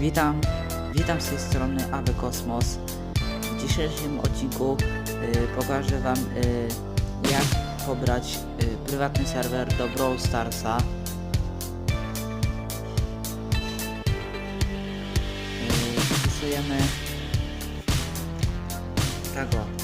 Witam, witam z tej strony Awy Kosmos. W dzisiejszym odcinku y, pokażę Wam y, jak pobrać y, prywatny serwer do Brawl Starsa. Y, tego.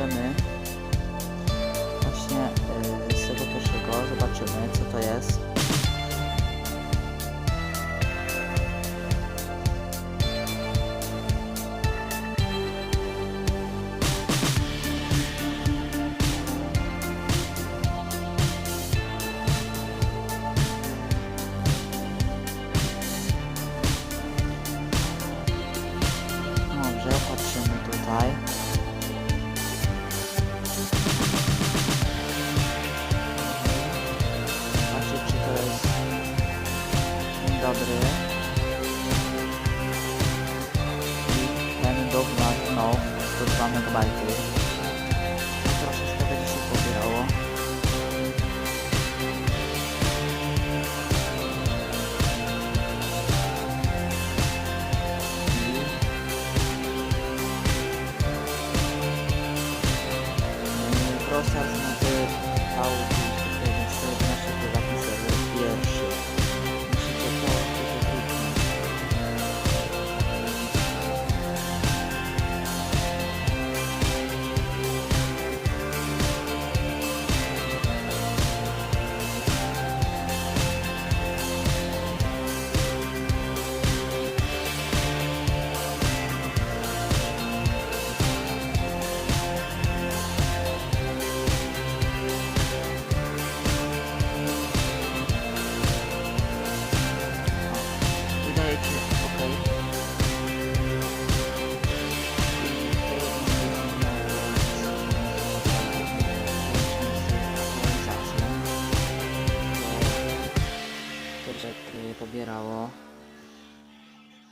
Pobierzemy właśnie yy, z tego pierwszego. Zobaczymy co to jest. Dobrze, patrzymy tutaj. ng kabahay ko.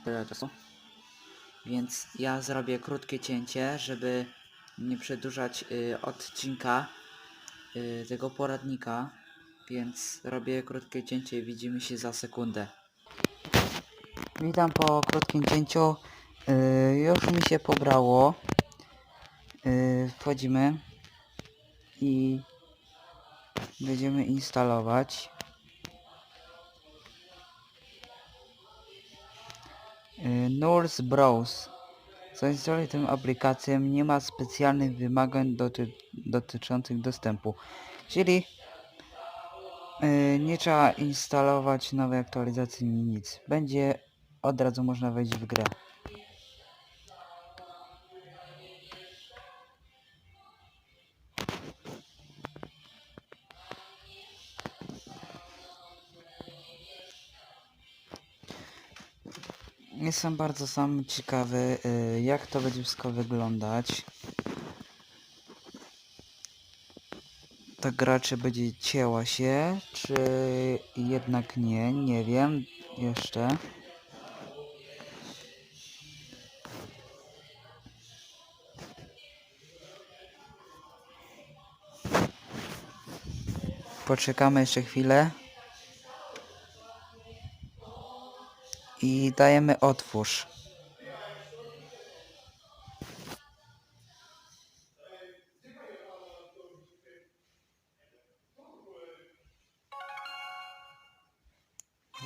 Tyle czasu. Więc ja zrobię krótkie cięcie, żeby nie przedłużać y, odcinka y, tego poradnika. Więc robię krótkie cięcie i widzimy się za sekundę. Witam po krótkim cięciu. Yy, już mi się pobrało. Yy, wchodzimy i będziemy instalować. Nurse Browse. Zainstaluj tę aplikację. Nie ma specjalnych wymagań doty dotyczących dostępu. Czyli yy, nie trzeba instalować nowej aktualizacji ni nic. Będzie od razu można wejść w grę. Jestem bardzo sam ciekawy, y, jak to będzie wszystko wyglądać. Ta gra czy będzie cięła się, czy jednak nie, nie wiem jeszcze. Poczekamy jeszcze chwilę. I dajemy otwórz.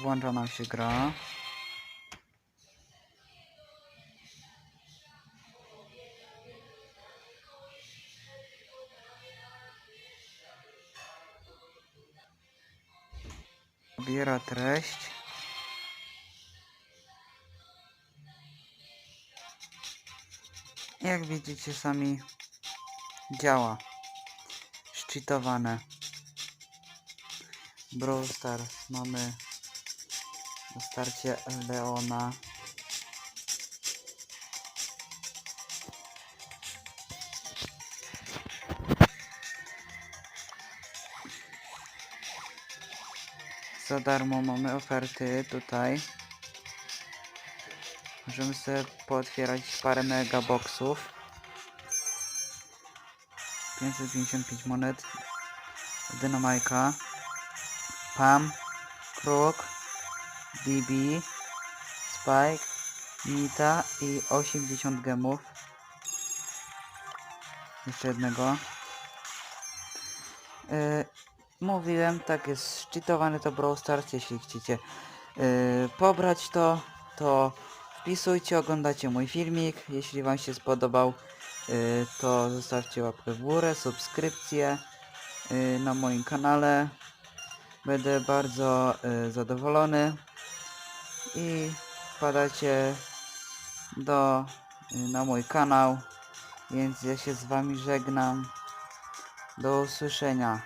Włącza nam się gra. Biera treść. Jak widzicie sami działa. Szczytowane. Brawl Stars mamy na starcie Leona. Za darmo mamy oferty tutaj. Możemy sobie pootwierać parę megaboxów. 555 monet. Dynamajka. Pam. Kruk. BB. Spike. Nita i 80 gemów. Jeszcze jednego. Yy, mówiłem, tak jest szczytowany to Brawl Stars, jeśli chcecie yy, pobrać to, to wpisujcie, oglądacie mój filmik, jeśli wam się spodobał, yy, to zostawcie łapkę w górę, subskrypcję yy, na moim kanale, będę bardzo yy, zadowolony. I wpadacie do, na mój kanał, więc ja się z wami żegnam, do usłyszenia.